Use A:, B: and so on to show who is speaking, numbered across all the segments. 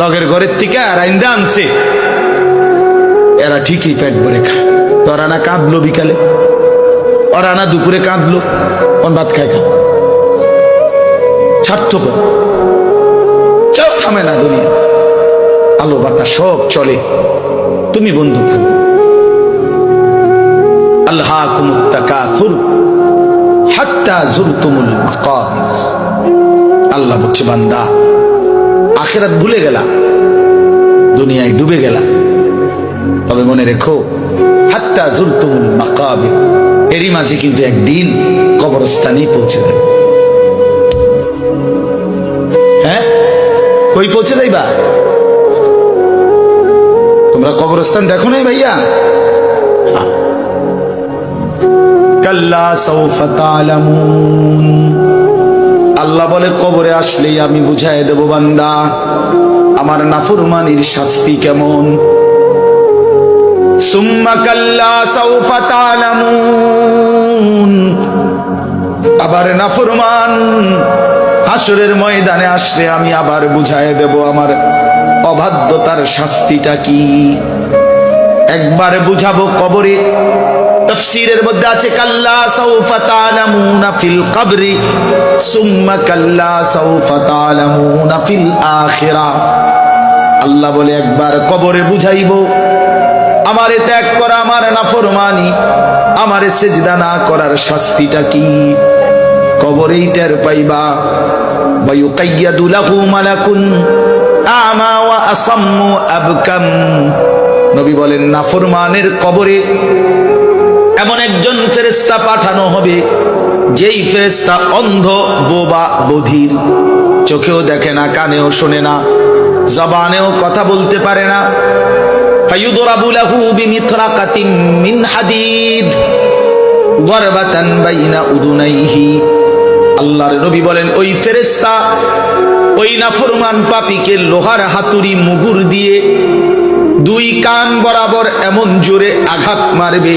A: লগের ঘরের থেকে আর আইন্দা আনছে। এরা ঠিকই পেট ভরে খায়। তোরা না কাঁদলো বিকালে। ওরা না দুপুরে কাঁদলো। কোন ভাত খায় খা স্বার্থপর কেউ থামে না দুনিয়া। আলো বাতাস সব চলে। তুমি বন্ধু থাকো। আল্লাহ কুমুত্তাকাসুর হাত্তা জুরতুমুল মাকাবির আল্লাহ বলছে বান্দা। আখেরাত ভুলে গেলা। দুনিয়ায় ডুবে গেলা। তবে মনে রেখো, হাত্তা জুরতুমুল মাকাবির। এরই মাঝে কিন্তু একদিন কবরস্থানেই পৌঁছে যাবে। হ্যাঁ? কই পৌঁছে যাইবা? তোমরা কবরস্থান দেখো নাই ভাইয়া? কাল্লা সৌফা আল্লাহ বলে, কবরে আসলেই আমি বুঝাই দেব বান্দা, আমার নাফরমানির শাস্তি কেমন? আবার নাফরমান হাসরের ময়দানে আসলে আমি আবার বুঝাই দেব, আমার অবাধ্যতার শাস্তিটা কি? একবার বুঝাবো কবরে তফসিরের মধ্যে আছে কাল্লা সাউফা তালামুনা ফিল কবরি সুম্মা কাল্লা সাউফা তালামুনা ফিল আখিরা আল্লাহ বলে একবার কবরে বুঝাইবো আমারে ত্যাগ করা আমার নাফরমানি আমারে সেজদা না করার শাস্তিটা কি কবরেই টের পাইবা ويقيد له ملك أعمى وأصم أبكم নবী বলেন নাফরমানের কবরে এমন একজন ফেরেস্তা পাঠানো হবে, যেই ফেরেস্তা অন্ধ, বোবা বধির চোখেও দেখে না, কানেও শোনে না, জবানেও কথা বলতে পারে না। আল্লাহর বলেন, ওই ওই নাফরমান পাপিকে লোহার হাতুড়ি দিয়ে দুই কান বরাবর এমন জোরে আঘাত মারবে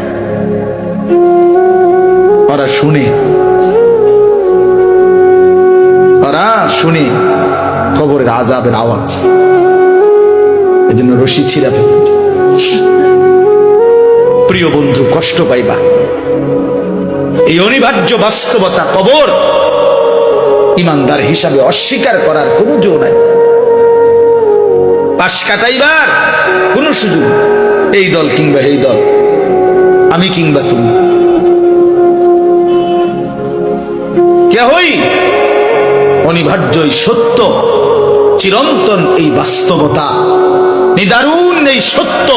A: ওরা শুনে। ওরা শুনে কবরের আজাবের আওয়াজ। এই জন্য রশি ছিঁড়া ফেলতে প্রিয় বন্ধু, কষ্ট পাইবা। এই অনিবার্য বাস্তবতা কবর ইমানদার হিসাবে অস্বীকার করার কোনো জো নাই। পাশ কাটাইবার কোন সুযোগ এই দল কিংবা এই দল, আমি কিংবা তুমি। অনিবার্য এই সত্য। চিরন্তন এই বাস্তবতা। নিদারুণ এই সত্য।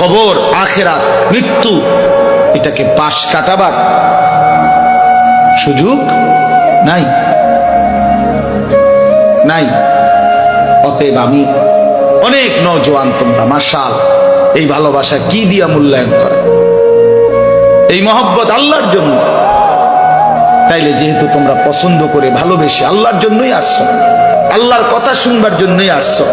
A: কবর, আখেরাত, মৃত্যু, এটাকে পাশ কাটাবার সুযোগ নাই। নাই। অতএব আমি অনেক নজওয়ান তোমরা মাসাল এই ভালোবাসা কি দিয়া মূল্যায়ন করে? এই মহব্বত আল্লাহর জন্য। তাইলে যেহেতু তোমরা পছন্দ করে ভালোবেসে আল্লাহর জন্যই আসছো আল্লাহর কথা শুনবার জন্যই আসছো।